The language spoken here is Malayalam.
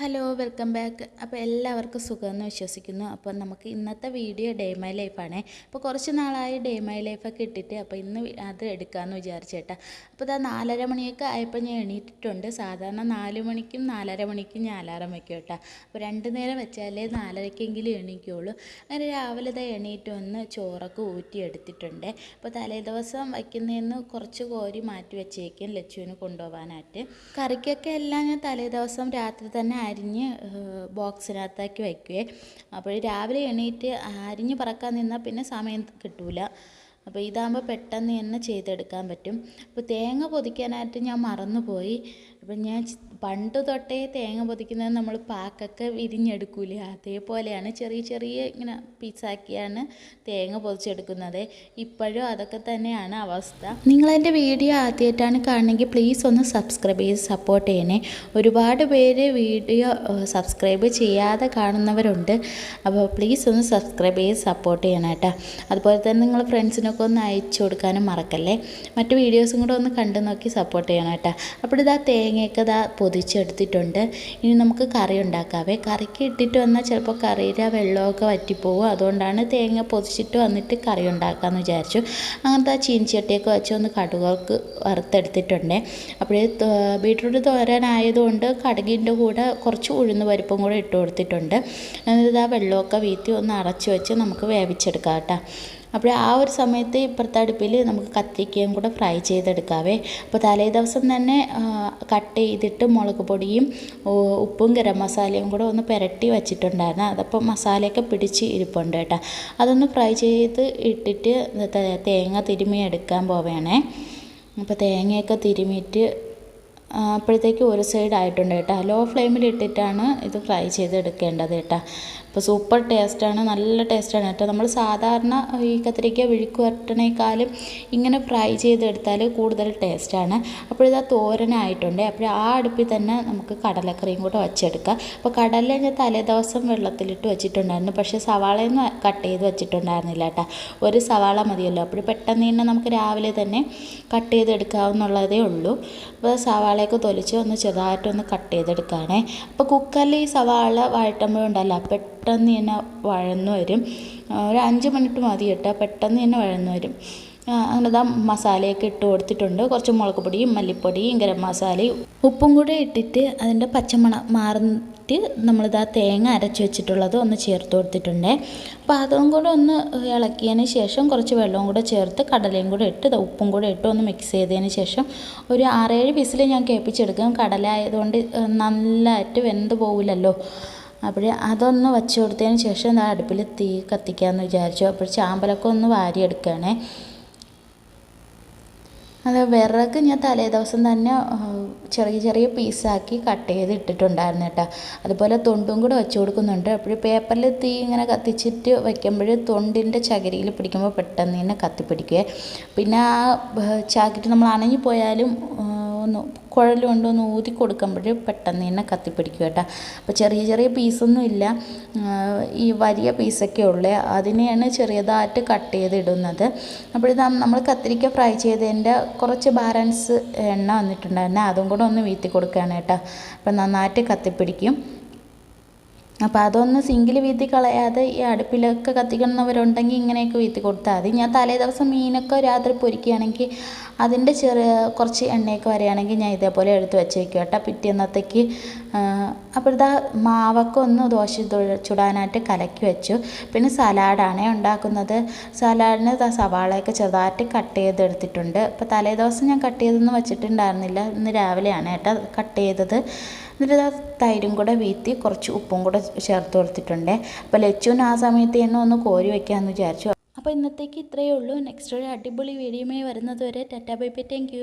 ഹലോ വെൽക്കം ബാക്ക് അപ്പോൾ എല്ലാവർക്കും സുഖമെന്ന് വിശ്വസിക്കുന്നു. അപ്പോൾ നമുക്ക് ഇന്നത്തെ വീഡിയോ ഡേ മൈ ലൈഫാണേ അപ്പോൾ കുറച്ച് നാളായി ഡേ മൈ ലൈഫൊക്കെ ഇട്ടിട്ട് അപ്പോൾ ഇന്ന് അത് എടുക്കാമെന്ന് വിചാരിച്ചേട്ടാ അപ്പോൾ ഇതാ നാലര മണിയൊക്കെ ആയപ്പോൾ ഞാൻ എണീറ്റിട്ടുണ്ട്. സാധാരണ നാല് മണിക്കും നാലര മണിക്കും ഞാൻ അലാറം വെക്കും കേട്ടോ. അപ്പോൾ രണ്ട് നേരം വെച്ചാലേ നാലരയ്ക്കെങ്കിലും എണീക്കുള്ളൂ. അങ്ങനെ രാവിലെ ഇതാ എണീറ്റ് വന്ന് ചോറൊക്കെ ഊറ്റി എടുത്തിട്ടുണ്ട്. അപ്പോൾ തലേ ദിവസം വയ്ക്കുന്നതിന് കുറച്ച് കോരി മാറ്റി വെച്ചേക്കും ലച്ചുവിന് കൊണ്ടുപോകാനായിട്ട് കറിക്കൊക്കെ എല്ലാം ഞാൻ തലേ ദിവസം രാത്രി തന്നെ അരിഞ്ഞ് ബോക്സിനകത്താക്കി വയ്ക്കുവേ. അപ്പോൾ രാവിലെ എണീറ്റ് അരിഞ്ഞ് പറക്കാൻ നിന്നാൽ പിന്നെ സമയം കിട്ടൂല. അപ്പോൾ ഇതാകുമ്പോൾ പെട്ടെന്ന് തന്നെ ചെയ്തെടുക്കാൻ പറ്റും. അപ്പോൾ തേങ്ങ പൊതിക്കാനായിട്ട് ഞാൻ മറന്നുപോയി. അപ്പം ഞാൻ പണ്ട് തൊട്ടേ തേങ്ങ പൊതിക്കുന്നത് നമ്മൾ പാക്കൊക്കെ വിരിഞ്ഞെടുക്കൂലേ? അതേപോലെയാണ് ചെറിയ ചെറിയ ഇങ്ങനെ പീസാക്കിയാണ് തേങ്ങ പൊതിച്ചെടുക്കുന്നത്. ഇപ്പോഴും അതൊക്കെ തന്നെയാണ് അവസ്ഥ. നിങ്ങളെന്റെ വീഡിയോ ആദ്യമായിട്ടാണ് കാണണമെങ്കിൽ പ്ലീസ് ഒന്ന് സബ്സ്ക്രൈബ് ചെയ്ത് സപ്പോർട്ട് ചെയ്യണേ. ഒരുപാട് പേര് വീഡിയോ സബ്സ്ക്രൈബ് ചെയ്യാതെ കാണുന്നവരുണ്ട്. അപ്പോൾ പ്ലീസ് ഒന്ന് സബ്സ്ക്രൈബ് ചെയ്ത് സപ്പോർട്ട് ചെയ്യണം കേട്ടോ. അതുപോലെ തന്നെ നിങ്ങൾ ഫ്രണ്ട്സിനൊക്കെ ഒന്ന് അയച്ചു കൊടുക്കാനും മറക്കല്ലേ? മറ്റു വീഡിയോസും കൂടെ ഒന്ന് കണ്ടു നോക്കി സപ്പോർട്ട് ചെയ്യണം കേട്ടോ. അപ്പോൾ ഇതാ തേങ്ങയൊക്കെ ഇതാ പൊതിച്ചെടുത്തിട്ടുണ്ട്. ഇനി നമുക്ക് കറി ഉണ്ടാക്കാവേ. കറിക്ക് ഇട്ടിട്ട് വന്നാൽ ചിലപ്പോൾ കറിയുടെ വെള്ളമൊക്കെ വറ്റിപ്പോവും. അതുകൊണ്ടാണ് തേങ്ങ പൊതിച്ചിട്ട് വന്നിട്ട് കറി ഉണ്ടാക്കാമെന്ന് വിചാരിച്ചു. അങ്ങനത്തെ ആ ചീനിച്ചട്ടിയൊക്കെ വെച്ച് ഒന്ന് കടുകൾക്ക് വറുത്തെടുത്തിട്ടുണ്ട്. അപ്പോഴേ ബീട്രൂട്ട് തോരാനായതുകൊണ്ട് കടുകിന്റെ കൂടെ കുറച്ച് ഉഴുന്ന് പരിപ്പും കൂടെ ഇട്ട് കൊടുത്തിട്ടുണ്ട്. എന്നിട്ട് ആ വെള്ളമൊക്കെ വീത്തി ഒന്ന് അടച്ചു വെച്ച് നമുക്ക് വേവിച്ചെടുക്കാം കേട്ടോ. അപ്പോൾ ആ ഒരു സമയത്ത് ഇപ്പുറത്തെ അടുപ്പിൽ നമുക്ക് കത്തിരിക്കയും കൂടെ ഫ്രൈ ചെയ്തെടുക്കാവേ. അപ്പോൾ തലേ ദിവസം തന്നെ കട്ട് ചെയ്തിട്ട് മുളക് പൊടിയും ഉപ്പും ഗരം മസാലയും കൂടെ ഒന്ന് പുരട്ടി വെച്ചിട്ടുണ്ടായിരുന്നു. അതപ്പോൾ മസാലയൊക്കെ പിടിച്ച് ഇരിപ്പുണ്ട് കേട്ടോ. അതൊന്ന് ഫ്രൈ ചെയ്ത് ഇട്ടിട്ട് തേങ്ങ തിരുമ്മി എടുക്കാൻ പോവുകയാണേ അപ്പോൾ തേങ്ങയൊക്കെ തിരുമ്മിയിട്ട് ആ, അപ്പോഴത്തേക്ക് ഒരു സൈഡ് ആയിട്ടുണ്ട് കേട്ടോ. ലോ ഫ്ലെയിമിൽ ഇട്ടിട്ടാണ് ഇത് ഫ്രൈ ചെയ്തെടുക്കേണ്ടത് കേട്ടോ. അപ്പോൾ സൂപ്പർ ടേസ്റ്റാണ് നല്ല ടേസ്റ്റാണ് കേട്ടോ. നമ്മൾ സാധാരണ ഈ കത്തിരിക്ക വിഴുക്ക് വരട്ടണേക്കാളും ഇങ്ങനെ ഫ്രൈ ചെയ്തെടുത്താൽ കൂടുതൽ ടേസ്റ്റാണ് അപ്പോഴിതാ തോരനായിട്ടുണ്ട്. അപ്പോൾ ആ അടുപ്പിൽ തന്നെ നമുക്ക് കടലക്കറിയും കൂടെ വച്ചെടുക്കാം. അപ്പോൾ കടല ഞാൻ തലേദിവസം വെള്ളത്തിലിട്ട് വെച്ചിട്ടുണ്ടായിരുന്നു. പക്ഷേ സവാളയൊന്നും കട്ട് ചെയ്ത് വെച്ചിട്ടുണ്ടായിരുന്നില്ല കേട്ടോ. ഒരു സവാള മതിയല്ലോ. അപ്പോൾ പെട്ടെന്ന് തന്നെ നമുക്ക് രാവിലെ തന്നെ കട്ട് ചെയ്തെടുക്കാവുന്നുള്ളതേ ഉള്ളൂ. അപ്പോൾ സവാളയൊക്കെ തൊലിച്ച് ഒന്ന് ചെറുതായിട്ടൊന്ന് കട്ട് ചെയ്തെടുക്കുകയാണേ അപ്പോൾ കുക്കറിൽ ഈ സവാള വഴറ്റുമ്പോഴുണ്ടല്ലോ പെട്ടെന്ന് തന്നെ വഴന്നു വരും. ഒരു അഞ്ച് മിനിറ്റ് മതി കേട്ടോ പെട്ടെന്ന് തന്നെ വഴന്നു വരും. അങ്ങനെ ദാ മസാലയൊക്കെ ഇട്ട് കൊടുത്തിട്ടുണ്ട്. കുറച്ച് മുളക് പൊടിയും മല്ലിപ്പൊടിയും ഗരം മസാലയും. ഉപ്പും കൂടെ ഇട്ടിട്ട് അതിന്റെ പച്ചമണം മാറിയിട്ട് നമ്മളിതാ തേങ്ങ അരച്ച് വെച്ചിട്ടുള്ളത് ഒന്ന് ചേർത്ത് കൊടുത്തിട്ടുണ്ട്. അപ്പോൾ അതും കൂടെ ഒന്ന് ഇളക്കിയതിന് ശേഷം കുറച്ച് വെള്ളവും കൂടെ ചേർത്ത് കടലയും കൂടെ ഇട്ട് ഉപ്പും കൂടെ ഇട്ട് ഒന്ന് മിക്സ് ചെയ്തതിന് ശേഷം ഒരു ആറേഴ് വിസിൽ ഞാൻ കേൾപ്പിച്ചെടുക്കും. കടല ആയതുകൊണ്ട് നല്ലതായിട്ട് വെന്ത് പോവില്ലല്ലോ. അപ്പോൾ അതൊന്ന് വച്ച് കൊടുത്തതിന് ശേഷം അടുപ്പിൽ തീ കത്തിക്കാമെന്ന് വിചാരിച്ചു. അപ്പോൾ ചാമ്പലൊക്കെ ഒന്ന് വാരിയെടുക്കുകയാണേ. അത് വിറക് ഞാൻ തലേ ദിവസം തന്നെ ചെറിയ ചെറിയ പീസാക്കി കട്ട് ചെയ്ത് ഇട്ടിട്ടുണ്ടായിരുന്നു കേട്ടോ. അതുപോലെ തൊണ്ടും കൂടെ വെച്ച് കൊടുക്കുന്നുണ്ട്. അപ്പോൾ പേപ്പറിൽ തീ ഇങ്ങനെ കത്തിച്ചിട്ട് വയ്ക്കുമ്പോൾ തൊണ്ടിന്റെ ചകിരിയിൽ പിടിക്കുമ്പോൾ പെട്ടെന്ന് തന്നെ കത്തിപ്പിടിക്കുക പിന്നെ ആ ചാക്കിട്ട് നമ്മൾ അണഞ്ഞു പോയാലും ഒന്ന് കുഴൽ കൊണ്ടൊന്ന് ഊതി കൊടുക്കുമ്പോൾ പെട്ടെന്ന് തന്നെ കത്തിപ്പിടിക്കും കേട്ടോ. അപ്പോൾ ചെറിയ ചെറിയ പീസൊന്നും ഇല്ല. ഈ വലിയ പീസൊക്കെ ഉള്ളേ അതിനെയാണ് ചെറിയതായിട്ട് കട്ട് ചെയ്ത് ഇടുന്നത് അപ്പോൾ ഇത് നമ്മൾ കത്തിരിക്ക ഫ്രൈ ചെയ്തതിന്റെ കുറച്ച് ബാലൻസ് എണ്ണ വന്നിട്ടുണ്ടായിരുന്നു. അതും കൂടെ ഒന്ന് വീത്തി കൊടുക്കുകയാണ് കേട്ടോ. അപ്പം നന്നായിട്ട് കത്തിപ്പിടിക്കും. അപ്പോൾ അതൊന്ന് സിങ്കിൽ വീതി കളയാതെ ഈ അടുപ്പിലൊക്കെ കത്തിക്കുന്നവരുണ്ടെങ്കിൽ ഇങ്ങനെയൊക്കെ വീത്തി കൊടുത്താൽ മതി. ഞാൻ തലേ ദിവസം മീനൊക്കെ രാത്രി പൊരിക്കുകയാണെങ്കിൽ അതിന്റെ ചെറിയ കുറച്ച് എണ്ണയൊക്കെ വരികയാണെങ്കിൽ ഞാൻ ഇതേപോലെ എടുത്ത് വെച്ചേക്കും കേട്ടോ പിറ്റേന്നത്തേക്ക്. അപ്പോഴത്തെ മാവൊക്കെ ഒന്ന് ദോശ ചുടാനായിട്ട് കലക്കി വെച്ചു. പിന്നെ സലാഡാണ് ഉണ്ടാക്കുന്നത്. സലാഡിന് സവാളയൊക്കെ ചെറുതായിട്ട് കട്ട് ചെയ്തെടുത്തിട്ടുണ്ട്. അപ്പോൾ തലേ ദിവസം ഞാൻ കട്ട് ചെയ്തൊന്നും വെച്ചിട്ടുണ്ടായിരുന്നില്ല. ഇന്ന് രാവിലെയാണ് കേട്ടോ കട്ട് ചെയ്തത്. എന്നിട്ട് ആ തൈരും കൂടെ വീത്തി കുറച്ച് ഉപ്പും കൂടെ ചേർത്ത് കൊടുത്തിട്ടുണ്ട്. അപ്പോൾ ലച്ചുവിന് ആ സമയത്ത് തന്നെ ഒന്ന് കോരി വയ്ക്കാമെന്ന് വിചാരിച്ചു. അപ്പോൾ ഇന്നത്തേക്ക് ഇത്രയേ ഉള്ളൂ. നെക്സ്റ്റ് ഒരു അടിപൊളി വീഡിയോയുമായി വരുന്നത് വരെ ടാറ്റാ ബൈ ബൈ താങ്ക്